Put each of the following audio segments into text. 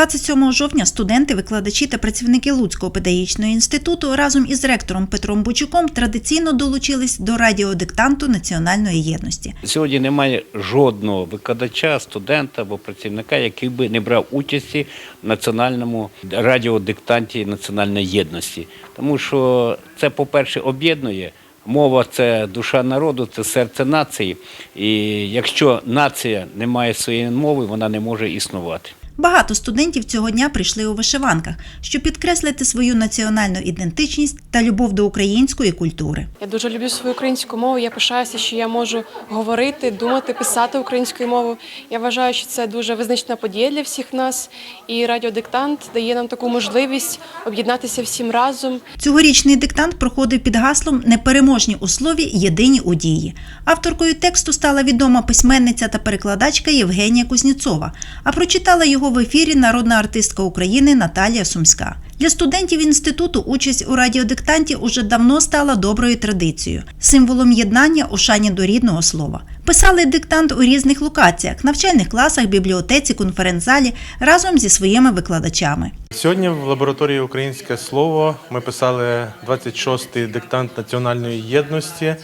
27 жовтня студенти, викладачі та працівники Луцького педагогічного інституту разом із ректором Петром Бучуком традиційно долучились до радіодиктанту національної єдності. Сьогодні немає жодного викладача, студента або працівника, який би не брав участі в національному радіодиктанті національної єдності. Тому що це, по-перше, об'єднує. Мова це душа народу, це серце нації. І якщо нація не має своєї мови, вона не може існувати. Багато студентів цього дня прийшли у вишиванках, щоб підкреслити свою національну ідентичність та любов до української культури. Я дуже люблю свою українську мову. Я пишаюся, що я можу говорити, думати, писати українською мовою. Я вважаю, що це дуже визначна подія для всіх нас. І радіодиктант дає нам таку можливість об'єднатися всім разом. Цьогорічний диктант проходив під гаслом Непереможні у слові, єдині у дії. Авторкою тексту стала відома письменниця та перекладачка Євгенія Кузнєцова, а прочитала його в ефірі народна артистка України Наталія Сумська. Для студентів інституту участь у радіодиктанті уже давно стала доброю традицією, символом єднання у шані до рідного слова. Писали диктант у різних локаціях, навчальних класах, бібліотеці, конференц-залі разом зі своїми викладачами. Сьогодні в лабораторії Українське слово ми писали 26-й диктант національної єдності.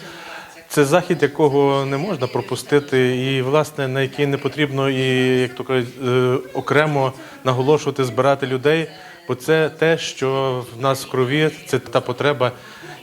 Це захід, якого не можна пропустити, і власне на який не потрібно і як то кажуть, е, окремо наголошувати, збирати людей, бо це те, що в нас в крові, це та потреба,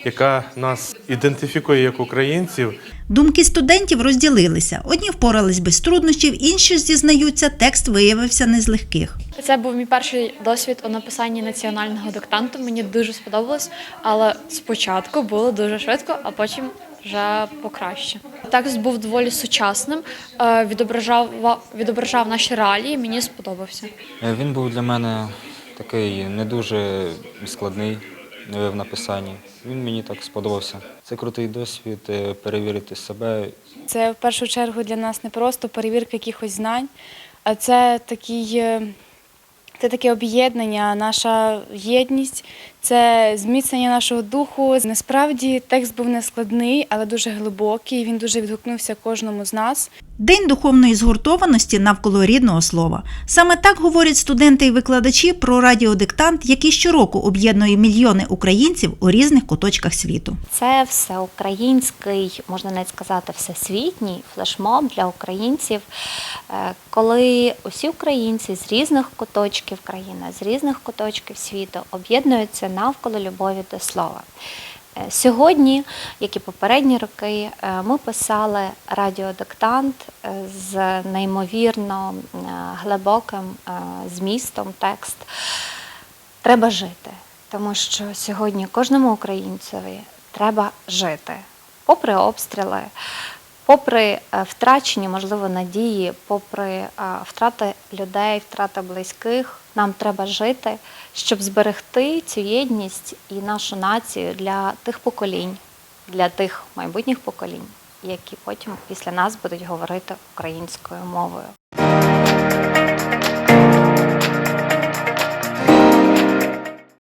яка нас ідентифікує як українців. Думки студентів розділилися. Одні впорались без труднощів, інші зізнаються, текст виявився не з легких. Це був мій перший досвід у написанні національного диктанту. Мені дуже сподобалось, але спочатку було дуже швидко, а потім вже покраще. Текст був доволі сучасним, е, відображав відображав наші реалії. Мені сподобався. Е, Він був для мене такий не дуже складний е, в написанні. Він мені так сподобався. Це крутий досвід перевірити себе. Це в першу чергу для нас не просто перевірка якихось знань, а це такий, це таке об'єднання, наша єдність, це зміцнення нашого духу. Насправді текст був не складний, але дуже глибокий. Він дуже відгукнувся кожному з нас. День духовної згуртованості навколо рідного слова. Саме так говорять студенти і викладачі про радіодиктант, який щороку об'єднує мільйони українців у різних куточках світу. Це всеукраїнський, можна навіть сказати, всесвітній флешмоб для українців, е, коли усі українці з різних куточків країни, з різних куточків світу об'єднуються навколо любові до слова. Е, Сьогодні, як і попередні роки, е, ми писали радіодиктант е, з неймовірно глибоким змістом текст. Треба жити, тому що сьогодні кожному українцеві треба жити, попри обстріли, попри е, втрачені, можливо, надії, попри е, втрати людей, втрати близьких. Нам треба жити, щоб зберегти цю єдність і нашу націю для тих поколінь, для тих майбутніх поколінь, які потім після нас будуть говорити українською мовою.